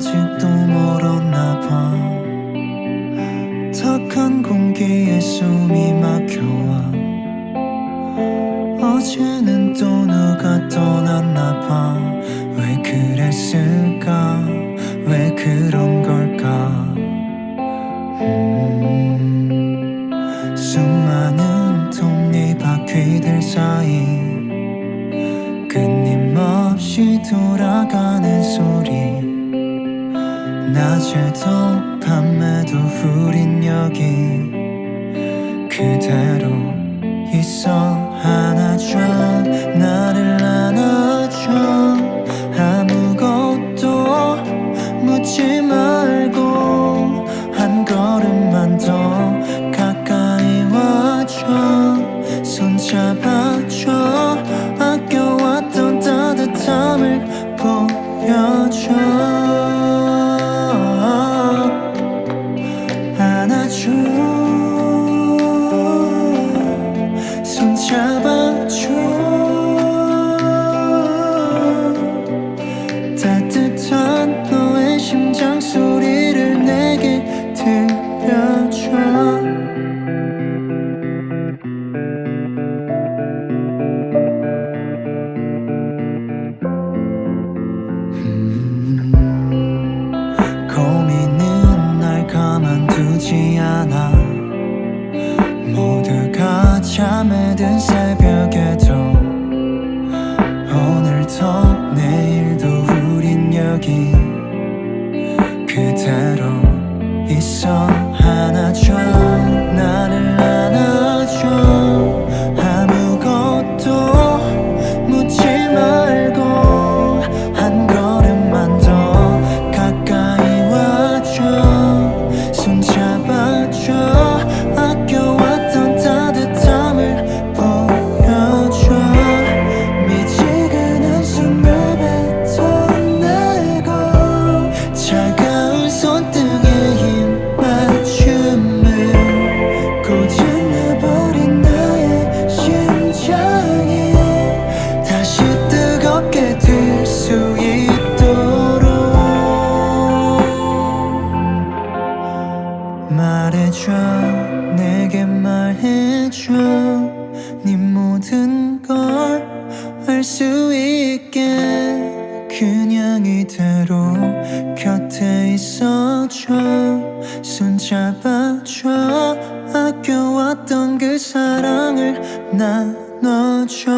아직도 멀었나 봐. 탁한 공기에 숨이 막혀와 어제는 또 누가 떠났나 봐왜 그랬을까? 왜 그런 걸까? 음, 수많은 톱니바퀴들 사이 끊임없이 돌아가는 밤에도 우린 여기 그대로 있어. 안아줘 나를 안아줘. 아무것도 묻지 말고 한 걸음만 더 가까이 와줘. 손 잡아줘. 아껴왔던 따뜻함을 보여줘 안 가만두지 않아. 모두가 잠에 든 새벽에도 오늘도 내일도 우린 여기 그대로 있어. 안아줘. 나를 말해줘 네 모든 걸 알 수 있게 그냥 이대로 곁에 있어줘. 손 잡아줘. 아껴왔던 그 사랑을 나눠줘